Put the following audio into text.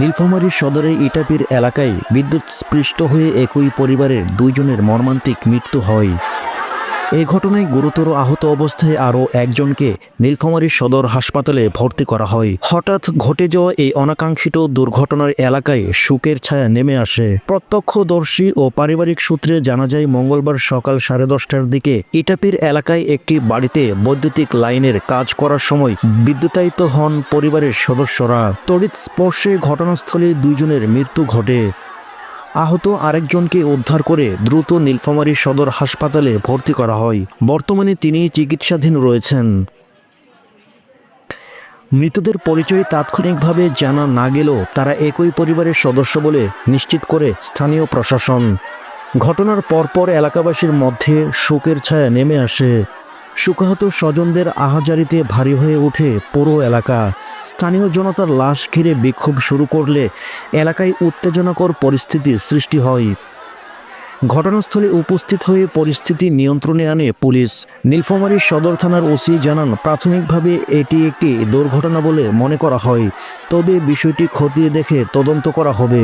নীলফামারীর সদরে ইটাপির এলাকায় বিদ্যুৎ স্পৃষ্ট হয়ে একই পরিবারের দুইজনের মর্মান্তিক মৃত্যু হয়। এই ঘটনায় গুরুতর আহত অবস্থায় আরও একজনকে নীলফামারীর সদর হাসপাতালে ভর্তি করা হয়। হঠাৎ ঘটে যাওয়া এই অনাকাঙ্ক্ষিত দুর্ঘটনার এলাকায় শোকের ছায়া নেমে আসে। প্রত্যক্ষদর্শী ও পারিবারিক সূত্রে জানা যায়, মঙ্গলবার সকাল সাড়ে দশটার দিকে ইটাপির এলাকায় একটি বাড়িতে বৈদ্যুতিক লাইনের কাজ করার সময় বিদ্যুতায়িত হন পরিবারের সদস্যরা। তড়িৎ স্পর্শে ঘটনাস্থলে দুইজনের মৃত্যু ঘটে। আহত আরেকজনকে উদ্ধার করে দ্রুত নীলফামারী সদর হাসপাতালে ভর্তি করা হয়। বর্তমানে তিনি চিকিৎসাধীন রয়েছেন। মৃতদের পরিচয় তাৎক্ষণিকভাবে জানা না গেলেও তারা একই পরিবারের সদস্য বলে নিশ্চিত করে স্থানীয় প্রশাসন। ঘটনার পরপর এলাকাবাসীর মধ্যে শোকের ছায়া নেমে আসে। শোকাহত স্বজনদের আহাজারিতে ভারী হয়ে ওঠে পুরো এলাকা। স্থানীয় জনতার লাশ ঘিরে বিক্ষোভ শুরু করলে এলাকায় উত্তেজনাকর পরিস্থিতির সৃষ্টি হয়। ঘটনাস্থলে উপস্থিত হয়ে পরিস্থিতি নিয়ন্ত্রণে আনে পুলিশ। নীলফামারী সদর থানার ওসি জানান, প্রাথমিকভাবে এটি একটি দুর্ঘটনা বলে মনে করা হয়, তবে বিষয়টি খতিয়ে দেখে তদন্ত করা হবে।